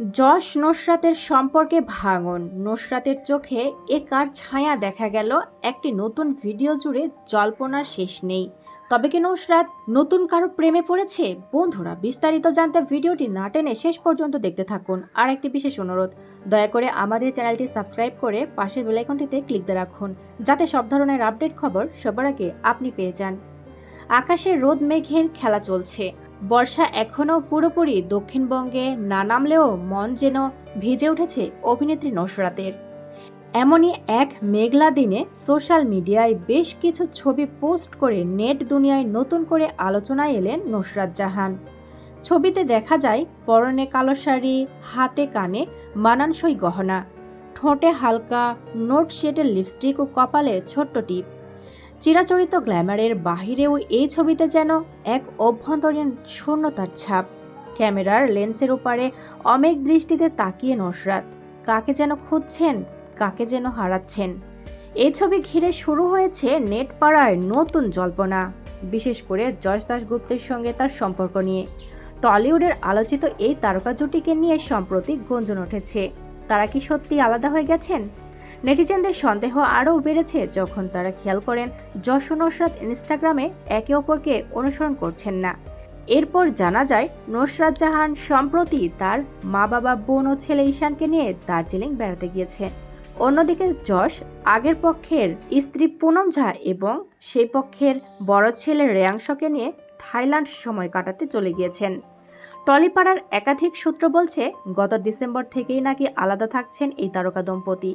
যশ নুসরাতের সম্পর্কে ভাঙন। নুসরাতের চোখে এ কার ছায়া দেখা গেল? একটি নতুন ভিডিও জুড়ে জল্পনার শেষ নেই। তবে কি নুসরাত নতুন কারও প্রেমে পড়েছে? বন্ধুরা, বিস্তারিত জানতে ভিডিওটি না টেনে শেষ পর্যন্ত দেখতে থাকুন। আর একটি বিশেষ অনুরোধ, দয়া করে আমাদের চ্যানেলটি সাবস্ক্রাইব করে পাশের বেলাইকনটিতে ক্লিক দিয়ে রাখুন, যাতে সব ধরনের আপডেট খবর সবার আগে আপনি পেয়ে যান। আকাশে রোদ, মেঘের খেলা চলছে। বর্ষা এখনও পুরোপুরি দক্ষিণবঙ্গে না নামলেও মন যেন ভিজে উঠেছে অভিনেত্রী নসরাতের। এমনই এক মেঘলা দিনে সোশ্যাল মিডিয়ায় বেশ কিছু ছবি পোস্ট করে নেট দুনিয়ায় নতুন করে আলোচনায় এলেন নুসরাত জাহান। ছবিতে দেখা যায়, পরনে কালো শাড়ি, হাতে কানে মানানসই গহনা, ঠোঁটে হালকা নোট শেডের লিপস্টিক ও কপালে ছোট্ট টিপ। চিরাচরিত গ্ল্যামারের বাহিরেও এই ছবিতে যেন এক অভ্যন্তরীণ শূন্যতার ছাপ। ক্যামেরার লেন্সের ওপারে অমেক দৃষ্টিতে তাকিয়ে নসরাত, কাকে যেন খুঁজছেন, কাকে যেন হারাচ্ছেন। এই ছবি ঘিরে শুরু হয়েছে নেট পাড়ায় নতুন জল্পনা, বিশেষ করে যশ দাশগুপ্তের সঙ্গে তার সম্পর্ক নিয়ে। টলিউডের আলোচিত এই তারকা জুটিকে নিয়ে সম্প্রতি গুঞ্জন উঠেছে। তারা কি সত্যি আলাদা হয়ে গেছেন? নেটিজেনদের সন্দেহ আরও বেড়েছে যখন তারা খেয়াল করেন যশ ও নসরাত ইনস্টাগ্রামে একে অপরকে অনুসরণ করছেন না। এরপর জানা যায়, নসরাত জাহান সম্প্রতি তার মা বাবা বোন ও ছেলে ঈশানকে নিয়ে দার্জিলিং বেড়াতে গিয়েছে। অন্যদিকে যশ, আগের পক্ষের স্ত্রী পুনম ঝা এবং সেই পক্ষের বড় ছেলে রেয়াংশকে নিয়ে থাইল্যান্ড সময় কাটাতে চলে গিয়েছেন। টলিপাড়ার একাধিক সূত্র বলছে, গত ডিসেম্বর থেকেই নাকি আলাদা থাকছেন এই তারকা দম্পতি।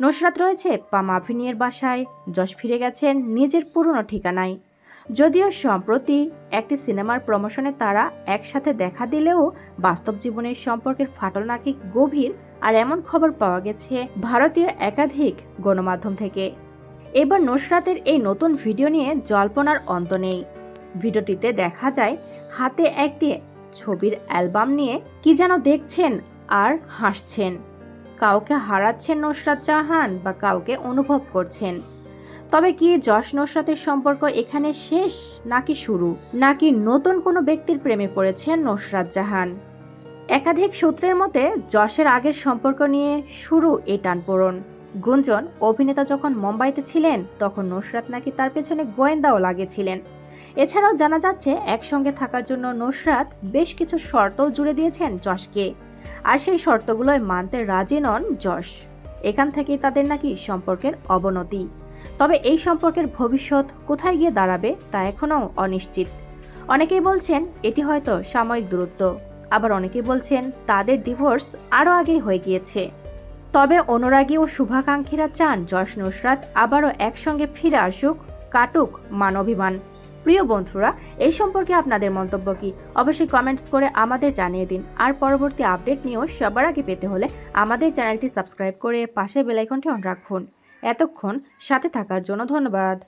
নুসরাত রয়েছে পা মাফিনিয়ের বাসায়, যশ ফিরে গেছেন নিজের পুরনো ঠিকানায়। যদিও সম্প্রতি একটি সিনেমার প্রমোশনে তারা একসাথে দেখা দিলেও বাস্তব জীবনের সম্পর্কের ফাটল নাকি গভীর আর এমন খবর পাওয়া গেছে ভারতীয় একাধিক গণমাধ্যম থেকে। এবার নুসরাতের এই নতুন ভিডিও নিয়ে জল্পনার অন্ত নেই। ভিডিওটিতে দেখা যায়, হাতে একটি ছবির অ্যালবাম নিয়ে কি যেন দেখছেন আর হাসছেন। কাউকে হারাচ্ছেন নুসরাত জাহান বা কাউকে অনুভব করছেন। তবে কি যশ নুসরাতের সম্পর্ক এখানে শেষ নাকি শুরু? নাকি নতুন কোনো ব্যক্তির প্রেমে পড়েছেন নুসরাত জাহান? একাধিক সূত্রের মতে, যশের আগের সম্পর্ক নিয়ে শুরু এই টানপোড়ন। গুঞ্জন, অভিনেতা যখন মুম্বাইতে ছিলেন, তখন নুসরাত নাকি তার পেছনে গোয়েন্দাও লাগিয়েছিলেন। এছাড়াও জানা যাচ্ছে, একসঙ্গে থাকার জন্য নুসরাত বেশ কিছু শর্তও জুড়ে দিয়েছেন যশকে। আর সেই শর্তগুলোয় মানতে রাজি নন যশ। এখান থেকেই তাদের নাকি সম্পর্কের অবনতি। তবে এই সম্পর্কের ভবিষ্যৎ কোথায় গিয়ে দাঁড়াবে তা এখনও অনিশ্চিত। অনেকেই বলছেন এটি হয়তো সাময়িক দূরত্ব। আবার অনেকেই বলছেন তাদের ডিভোর্স আরও আগেই হয়ে গিয়েছে। তবে অনুরাগী ও শুভাকাঙ্ক্ষীরা চান যশ নুসরাত আবারও একসঙ্গে ফিরে আসুক, কাটুক মানবিমান প্রিয় বন্ধুরা, এই সম্পর্কে আপনাদের মন্তব্য কি? অবশ্যই কমেন্টস করে আমাদের জানিয়ে দিন। আর পরবর্তী আপডেট নিয়েও সবার আগে পেতে হলে আমাদের চ্যানেলটি সাবস্ক্রাইব করে পাশে বেলাইকনটি অন রাখুন। এতক্ষণ সাথে থাকার জন্য ধন্যবাদ।